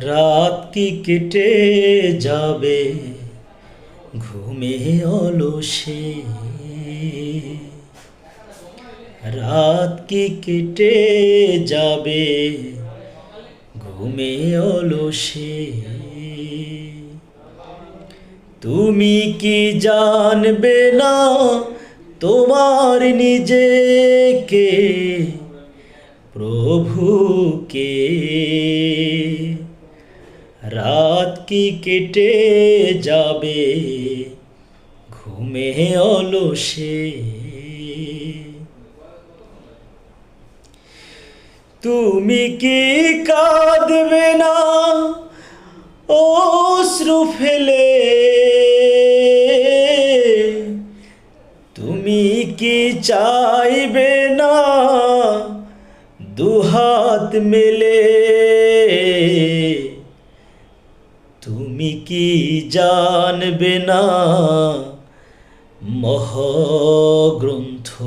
রাত কি কেটে যাবে? ঘুমে অলসে। রাত কি কেটে যাবে? ঘুমে অলসে। তুমি কি জানবে না তোমার নিজেকে? প্রভুকে। রাত কি কেটে যাবে? ঘুমে অলসে। তুমি কি কাঁদবে না, অশ্রু ফেলে? তুমি কি চাইবে না, দুহাত মেলে তুমি কি জানবে না? মহাগ্রন্থ।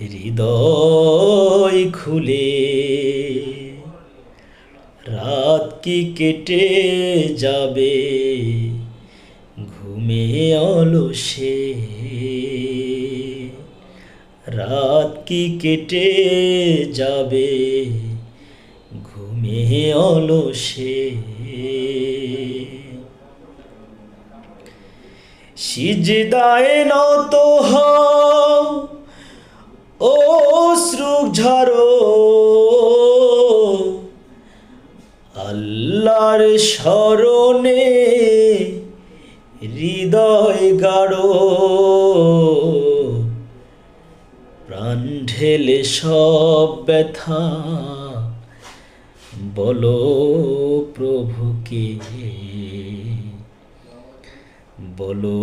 হৃদয় খুলে রাত কি কেটে যাবে? ঘুমে অলসে রাত কি কেটে যাবে? ঘুমে অলসে। সিজদায় নত ও শ্রুক ঝাড়ো। আল্লাহর স্মরণে হৃদয় গাড়ো প্রাণ ঢেলে সব ব্যথা বলো প্রভুকে বলো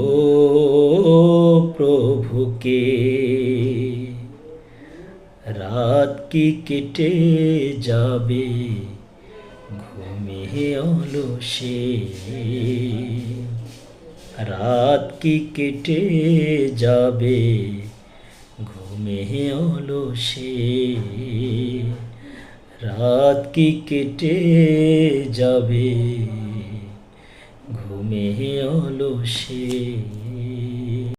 প্রভুকে রাত কি কেটে যাবে? ঘুমে অলসে? রাত কি কেটে যাবে? ঘুমে অলসে? রাত কি কেটে যাবে? ঘুমে অলসে